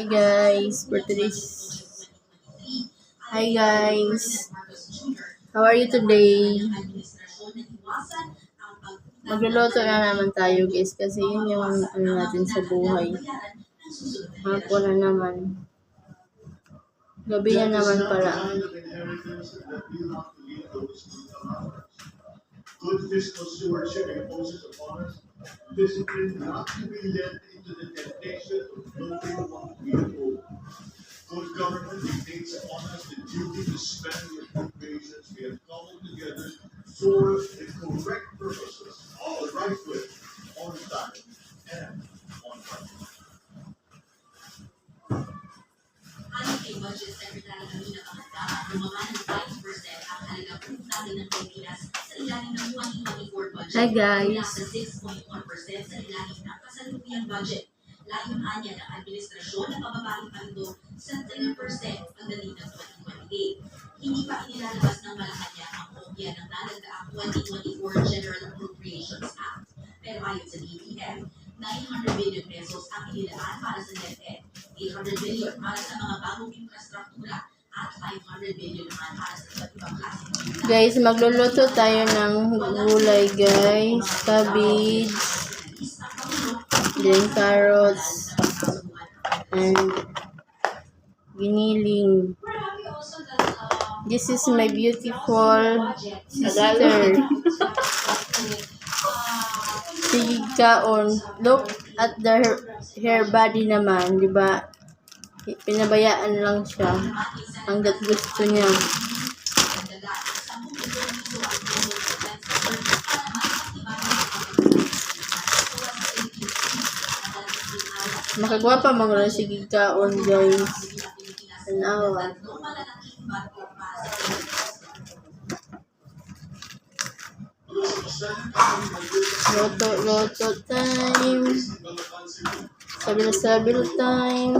Hi guys, for today's Hi guys. How are you today? Magluluto na naman tayo guys kasi yun yung ano natin sa buhay. Hapon na naman. Gabi na naman pala. Good fiscal stewardship imposes upon us discipline not to be led into the temptation of Hi guys. Mula sa 6.1% sa ilalim ng kasalukuyang budget. Layon anya ng administrasyon na pababain pa ito sa 3% pagdating ng 2028. Hindi pa inilalabas ng Malacanang ang kopya ng nalagdaang 2024 General Appropriations Act. Pero ayon sa DBM, 900 billion pesos ang inilaan para sa DepEd, 800 billion para sa mga bagong infrastruktura, at 500 billion naman para sa iba't ibang klase ng bilang. Guys, magluluto tayo ng gulay guys. Cabbage, then carrots, and giniling. This is my beautiful sister. Sige kaon. Look at the her, hair body naman, di ba? Pinabayaan lang siya hanggat gusto niya. Makagwapa mga sige kaon guys. Tanawa. Loto, loto time. Time. Pilipino na na taon.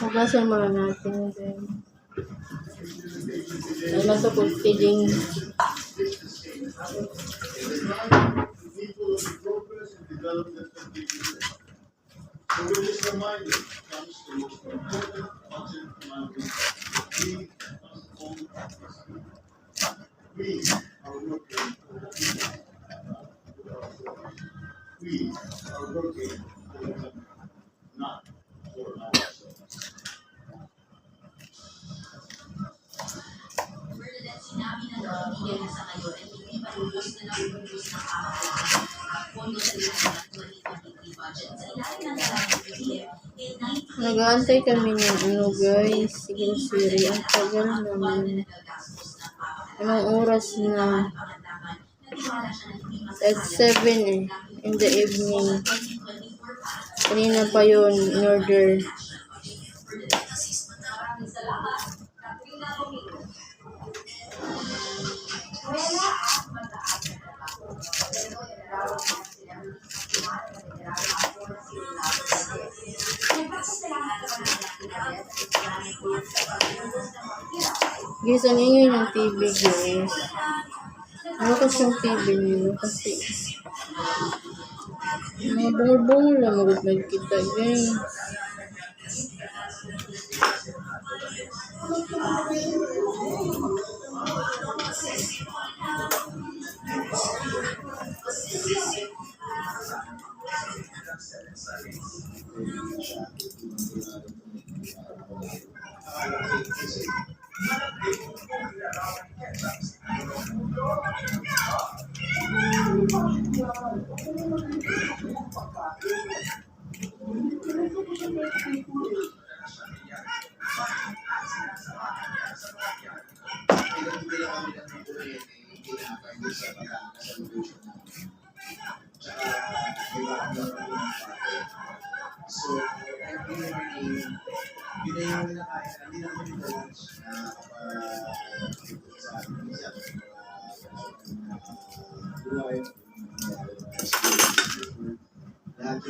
Hugasan muna natin din. Ano sa pagkiling. people of the progress and development of the future. So with this reminder comes the most important budget commandment we must all practice. We are working for the people. We are working for them, Nag-aantay kami ng ano guys. Siri. Ang tagal na naman. Anong oras na? At masasayang 7 eh. In the evening. sa 2024 para sa Kanina pa yun. In order. Ano yun yung TV guys? Kasi yung TV niyo? Kasi mga bungol-bungol lang magod nagkita guys. So, Yeah. Gulay. Lahat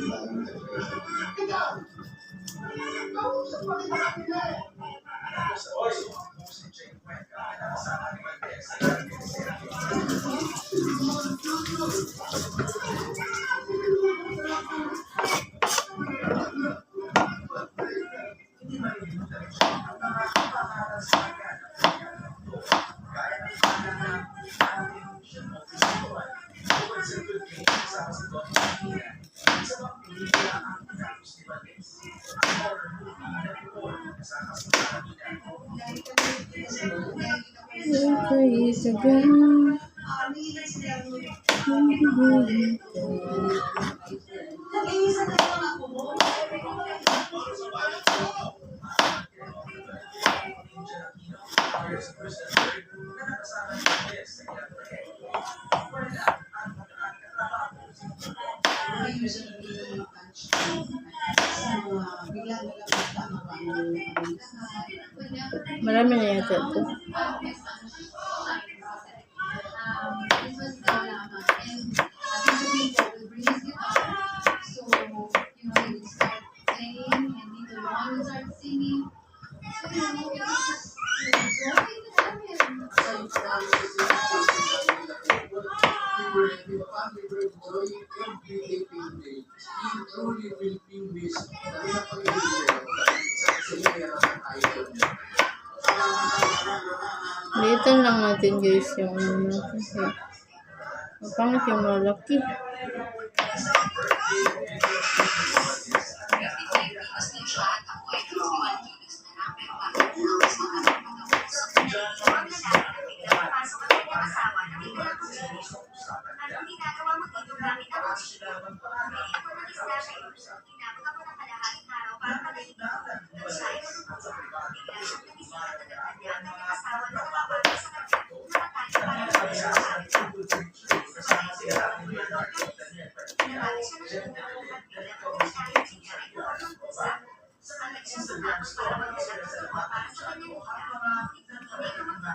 Marami na yata ito. Dito lang natin guys yung ano. Kasi, mapangit yung malaki. Sa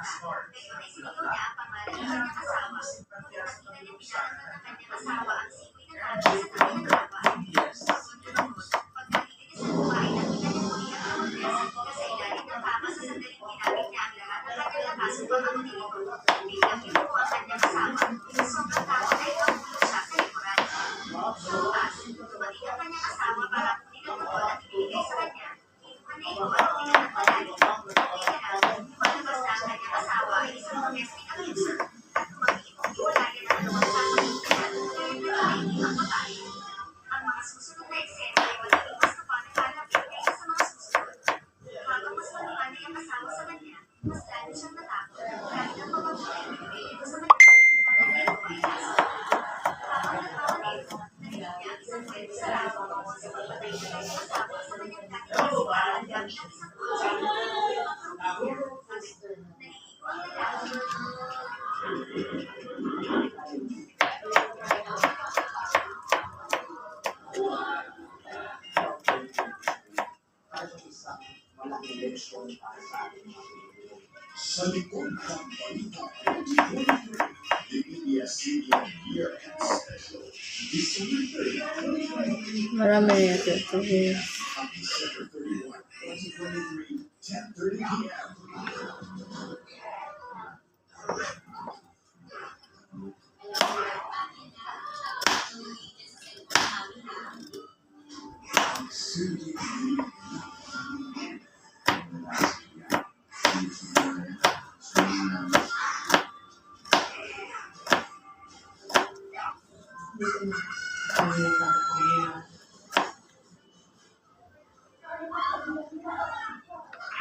na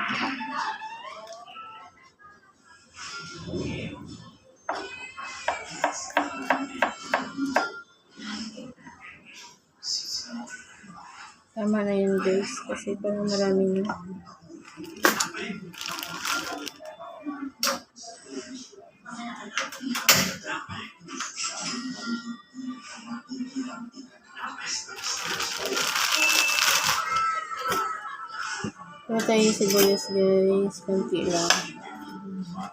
Tama na yun guys. Kasi parang marami Pero tayo sibuyas guys. Kunti lang.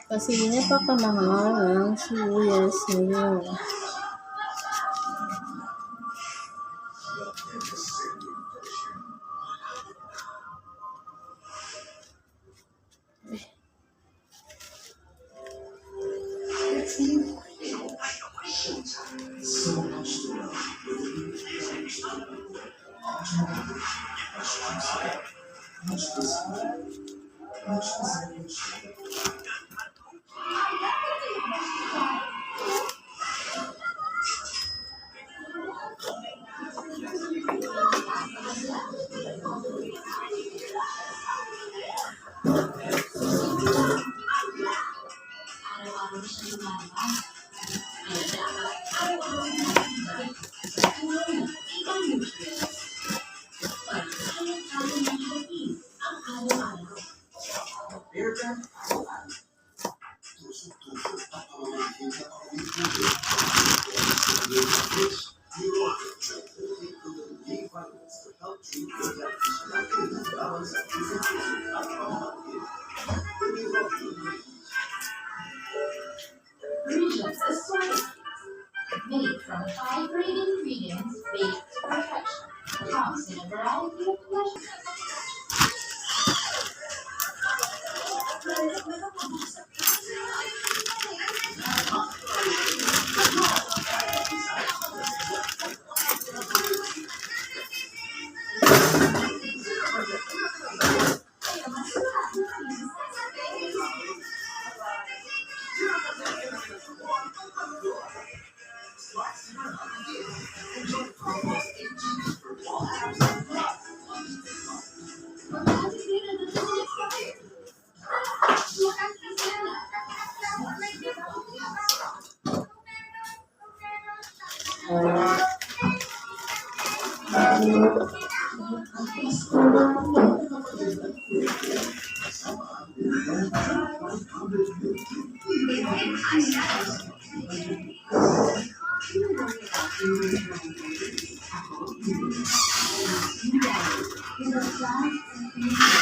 Kasi napakamahal ang sibuyas ngayon. Thank you. 我买了 In the plant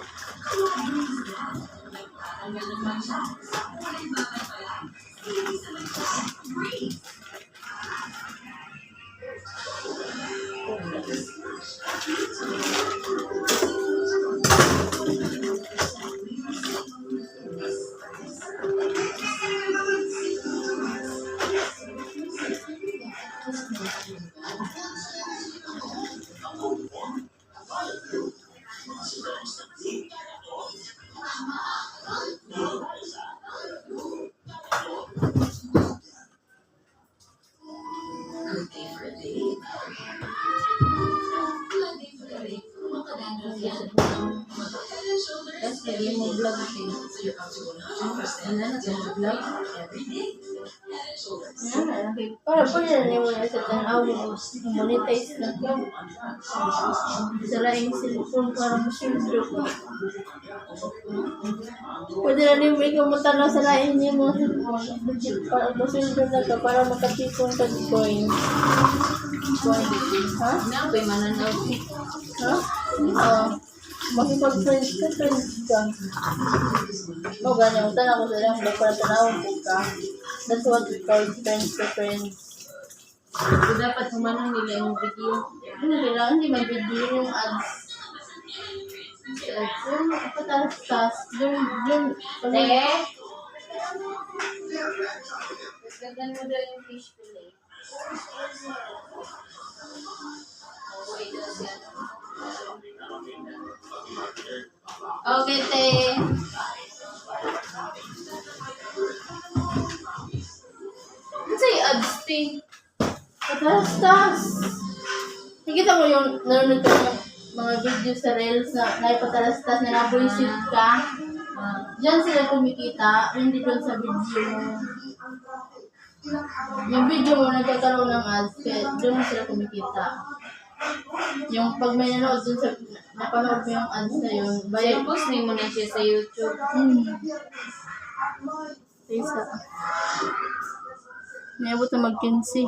Para po yan yung wala sa tanaw. Monetize na ka. Sa laing cellphone para masuldo ka. Pwede na rin may kumutanaw sa laing niyo mo para masuldo na ka para makatipon ka ng coin. Coin. Ha? Na, may mananaw. Ha? Oo. Makipag-friends ka, friends ka. O, ganyan. Sa ilang vlog para tanawin ko ka. That's what we call friends to friends. So, dapat humanong nila yung video. Ano kailangan hindi may video yung ads. Ads yung patatas. Yung, yung, Eh? Gagawin mo daw yung fish fillet. Okay, te. Ano sa'yo ads? Patastas. Nakita mo yung nanonood ko mga video sa Reels na naipatalastas na nabuisit ka. Ah, Diyan sila kumikita, hindi doon sa video mo. Yung video mo nagkakaroon ng ads, kaya doon sila kumikita. Yung pag may nanood dun sa, napanood mo yung ads na yun, bayad Tapos ni mo na siya sa YouTube. Hmm. Isa. May abot na mag-15.